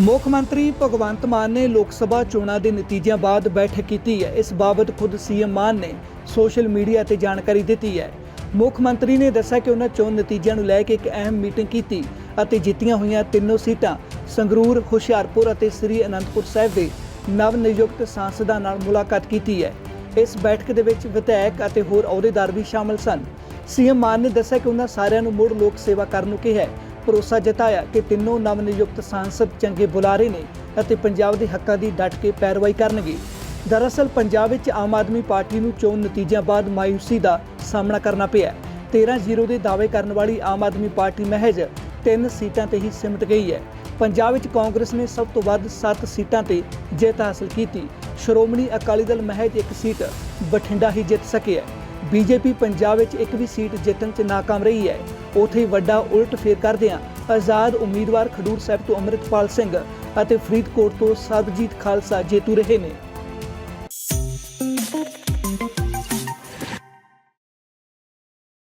ਮੁੱਖ ਮੰਤਰੀ ਭਗਵੰਤ ਮਾਨ ਨੇ ਲੋਕ ਸਭਾ ਚੋਣਾਂ ਦੇ ਨਤੀਜਿਆਂ ਬਾਅਦ ਬੈਠਕ ਕੀਤੀ ਹੈ। ਇਸ ਬਾਬਤ ਖੁਦ ਸੀਐਮ ਮਾਨ ਨੇ ਸੋਸ਼ਲ ਮੀਡੀਆ ਤੇ ਜਾਣਕਾਰੀ ਦਿੱਤੀ ਹੈ। ਮੁੱਖ ਮੰਤਰੀ ਨੇ ਦੱਸਿਆ ਕਿ ਉਹਨਾਂ ਚੋਣ ਨਤੀਜਿਆਂ ਨੂੰ ਲੈ ਕੇ ਇੱਕ ਅਹਿਮ ਮੀਟਿੰਗ ਕੀਤੀ ਅਤੇ ਜਿੱਤੀਆਂ ਹੋਈਆਂ ਤਿੰਨੋਂ ਸੀਟਾਂ ਸੰਗਰੂਰ, ਹੁਸ਼ਿਆਰਪੁਰ ਅਤੇ ਸ੍ਰੀ ਅਨੰਦਪੁਰ ਸਾਹਿਬ ਦੇ ਨਵ ਨਿਯੁਕਤ ਸਾਂਸਦਾਂ ਨਾਲ ਮੁਲਾਕਾਤ ਕੀਤੀ ਹੈ। ਇਸ ਬੈਠਕ ਦੇ ਵਿੱਚ ਵਿਧਾਇਕ ਅਤੇ ਹੋਰ ਅਹੁਦੇਦਾਰ ਵੀ ਸ਼ਾਮਲ ਸਨ। ਸੀਐਮ ਮਾਨ ਨੇ ਦੱਸਿਆ ਕਿ ਉਹਨਾਂ ਸਾਰਿਆਂ ਨੂੰ ਮੁੜ ਲੋਕ ਸੇਵਾ ਕਰਨ ਨੂੰ ਕਿਹਾ ਹੈ। ਭਰੋਸਾ ਜਤਾਇਆ ਕਿ ਤਿੰਨੋਂ ਨਵ ਨਿਯੁਕਤ ਸਾਂਸਦ ਚੰਗੇ ਬੁਲਾਰੇ ਨੇ ਅਤੇ ਪੰਜਾਬ ਦੇ ਹੱਕਾਂ ਦੀ ਡਟ ਕੇ ਪੈਰਵਾਈ ਕਰਨਗੇ। ਦਰਅਸਲ, ਪੰਜਾਬ ਵਿੱਚ ਆਮ ਆਦਮੀ ਪਾਰਟੀ ਨੂੰ ਚੋਣ ਨਤੀਜਿਆਂ ਬਾਅਦ ਮਾਇੂਸੀ ਦਾ ਸਾਹਮਣਾ ਕਰਨਾ ਪਿਆ 13-0 ਦੇ ਦਾਅਵੇ ਕਰਨ ਵਾਲੀ ਆਮ ਆਦਮੀ ਪਾਰਟੀ ਮਹਿਜ ਤਿੰਨ ਸੀਟਾਂ ਤੇ ਹੀ ਸਿਮਟ ਗਈ ਹੈ। ਪੰਜਾਬ ਵਿੱਚ ਕਾਂਗਰਸ ਨੇ ਸਭ ਤੋਂ ਵੱਧ 7 ਸੀਟਾਂ ਤੇ ਜਿੱਤ ਹਾਸਲ ਕੀਤੀ। ਸ਼੍ਰੋਮਣੀ ਅਕਾਲੀ ਦਲ ਮਹਿਜ ਇੱਕ ਸੀਟ ਬਠਿੰਡਾ ਹੀ ਜਿੱਤ ਸਕਿਆ ਬੀਜੇਪੀ ਪੰਜਾਬ ਵਿੱਚ ਇੱਕ ਵੀ ਸੀਟ ਜਿੱਤਣ 'ਚ ਨਾਕਾਮ ਰਹੀ ਹੈ। ਉਥੇ ਹੀ ਵੱਡਾ ਉਲਟ ਫੇਰ ਕਰਦਿਆਂ ਆਜ਼ਾਦ ਉਮੀਦਵਾਰ ਖਡੂਰ ਸਾਹਿਬ ਤੋਂ ਅੰਮ੍ਰਿਤਪਾਲ ਸਿੰਘ ਅਤੇ ਫਰੀਦਕੋਟ ਤੋਂ ਸਤਜੀਤ ਖਾਲਸਾ ਜੇਤੂ ਰਹੇ ਨੇ।